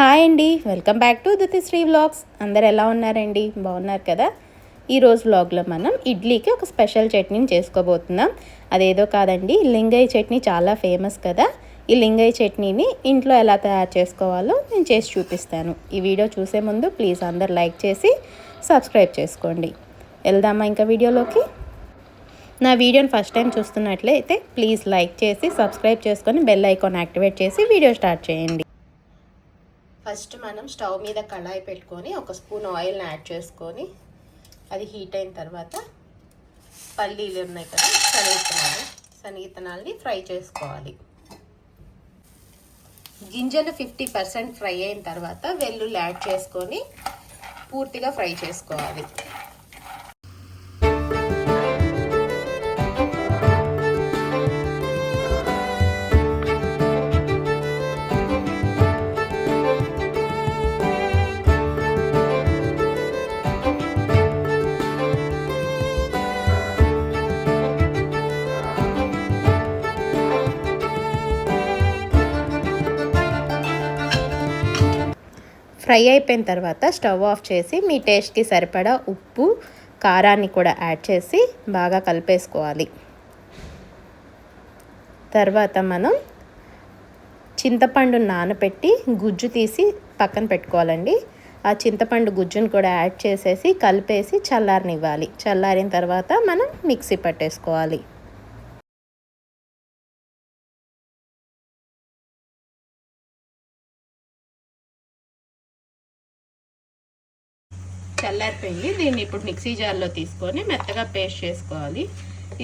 Hi అండి. Welcome back to Dithi Sri vlogs. అందరు ఎలా ఉన్నారండి? బాగున్నారు కదా? ఈరోజు వ్లాగ్లో మనం ఇడ్లీకి ఒక స్పెషల్ చట్నీని చేసుకోబోతున్నాం. అదేదో కాదండి లింగయ్య చట్నీ చాలా ఫేమస్ కదా. ఈ లింగయ్య చట్నీని ఇంట్లో ఎలా తయారు చేసుకోవాలో నేను చేసి చూపిస్తాను. ఈ వీడియో చూసే ముందు ప్లీజ్ అందరు లైక్ చేసి సబ్స్క్రైబ్ చేసుకోండి. వెళ్దామా ఇంకా వీడియోలోకి? నా వీడియోని ఫస్ట్ టైం చూస్తున్నట్లయితే ప్లీజ్ లైక్ చేసి సబ్స్క్రైబ్ చేసుకొని బెల్ ఐకాన్ యాక్టివేట్ చేసి వీడియో స్టార్ట్ చేయండి. ఫస్ట్ మనం స్టవ్ మీద కళాయి పెట్టుకొని ఒక స్పూన్ ఆయిల్ని యాడ్ చేసుకొని అది హీట్ అయిన తర్వాత పల్లీలు ఉన్నాయి కదా శనగిత్తనాలు. శనగిత్తనాల్ని ఫ్రై చేసుకోవాలి. గింజలు ఫిఫ్టీ పర్సెంట్ ఫ్రై అయిన తర్వాత వెల్లుల్లి యాడ్ చేసుకొని పూర్తిగా ఫ్రై చేసుకోవాలి. ఫ్రై అయిపోయిన తర్వాత స్టవ్ ఆఫ్ చేసి మీ టేస్ట్కి సరిపడా ఉప్పు కారాన్ని కూడా యాడ్ చేసి బాగా కలిపేసుకోవాలి. తర్వాత మనం చింతపండు నానబెట్టి గుజ్జు తీసి పక్కన పెట్టుకోవాలండి. ఆ చింతపండు గుజ్జును కూడా యాడ్ చేసేసి కలిపేసి చల్లారనివ్వాలి. చల్లారిన తర్వాత మనం మిక్సీ పట్టేసుకోవాలి. చల్లారిపోయింది. దీన్ని ఇప్పుడు మిక్సీ జార్లో తీసుకొని మెత్తగా పేస్ట్ చేసుకోవాలి.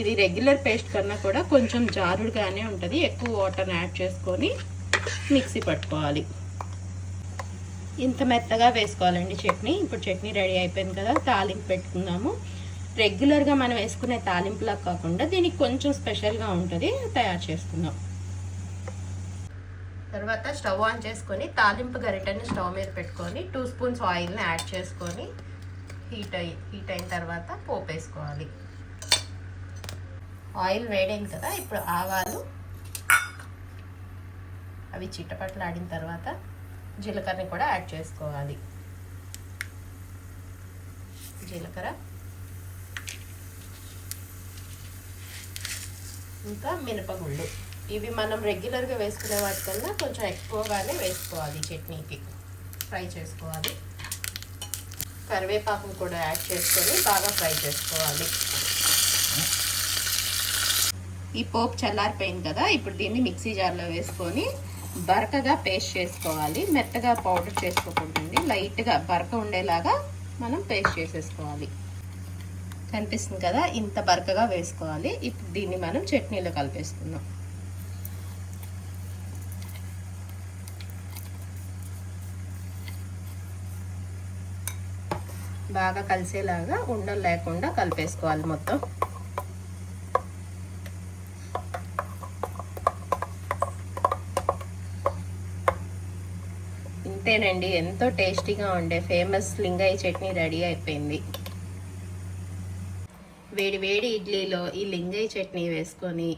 ఇది రెగ్యులర్ పేస్ట్ కన్నా కూడా కొంచెం జారుడుగానే ఉంటుంది. ఎక్కువ వాటర్ యాడ్ చేసుకొని మిక్సీ పట్టుకోవాలి. ఇంత మెత్తగా వేసుకోవాలండి చట్నీ. ఇప్పుడు చట్నీ రెడీ అయిపోయింది కదా తాలింపు పెట్టుకుందాము. రెగ్యులర్గా మనం వేసుకునే తాలింపులా కాకుండా దీనికి కొంచెం స్పెషల్గా ఉంటుంది తయారు చేసుకుందాం. తర్వాత స్టవ్ ఆన్ చేసుకొని తాలింపు గరిటెని స్టవ్ మీద పెట్టుకొని టూ స్పూన్స్ ఆయిల్ని యాడ్ చేసుకొని హీట్ అయి హీట్ అయిన తర్వాత పోపు వేసుకోవాలి ఆయిల్ వేడైంది కదా ఇప్పుడు ఆవాలు అవి చిట్టపట్లు ఆడిన తర్వాత జీలకర్రని కూడా యాడ్ చేసుకోవాలి. జీలకర్ర. ఇంకా మినపగుళ్ళు. ఇవి మనం రెగ్యులర్గా వేసుకునే వాటికన్నా కొంచెం ఎక్కువగానే వేసుకోవాలి చట్నీకి. ఫ్రై చేసుకోవాలి. కరివేపాకును కూడా యాడ్ చేసుకొని బాగా ఫ్రై చేసుకోవాలి. ఈ పోపు చల్లారిపోయింది కదా ఇప్పుడు దీన్ని మిక్సీ జార్లో వేసుకొని బరకగా పేస్ట్ చేసుకోవాలి. మెత్తగా పౌడర్ చేసుకోకూడదండి లైట్గా బరక ఉండేలాగా మనం పేస్ట్ చేసేసుకోవాలి. కనిపిస్తుంది కదా ఇంత బరకగా వేసుకోవాలి. ఇప్పుడు దీన్ని మనం చట్నీలో కలిపేసుకుందాం. బాగా కలిసేలాగా ఉండలు లేకుండా కలిపేసుకోవాలి మొత్తం. ఇంతేనండి ఎంతో టేస్టీగా ఉండే ఫేమస్ లింగాయి చట్నీ రెడీ అయిపోయింది. వేడి వేడి ఇడ్లీలో ఈ లింగాయి చట్నీ వేసుకొని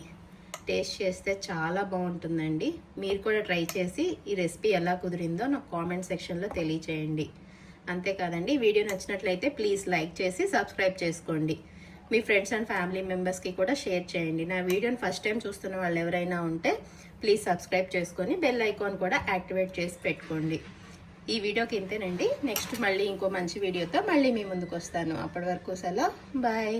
టేస్ట్ చేస్తే చాలా బాగుంటుందండి. మీరు కూడా ట్రై చేసి ఈ రెసిపీ ఎలా కుదిరిందో నాకు కామెంట్ సెక్షన్లో తెలియచేయండి. అంతేకాదండి వీడియో నచ్చినట్లయితే ప్లీజ్ లైక్ చేసి సబ్స్క్రైబ్ చేసుకోండి. మీ ఫ్రెండ్స్ అండ్ ఫ్యామిలీ మెంబర్స్కి కూడా షేర్ చేయండి. నా వీడియోని ఫస్ట్ టైం చూస్తున్న వాళ్ళు ఎవరైనా ఉంటే ప్లీజ్ సబ్స్క్రైబ్ చేసుకొని బెల్ ఐకాన్ కూడా యాక్టివేట్ చేసి పెట్టుకోండి. ఈ వీడియోకి ఇంతేనండి. నెక్స్ట్ మళ్ళీ ఇంకో మంచి వీడియోతో మళ్ళీ మీ ముందుకు వస్తాను. అప్పటి వరకు సెలవు. బాయ్.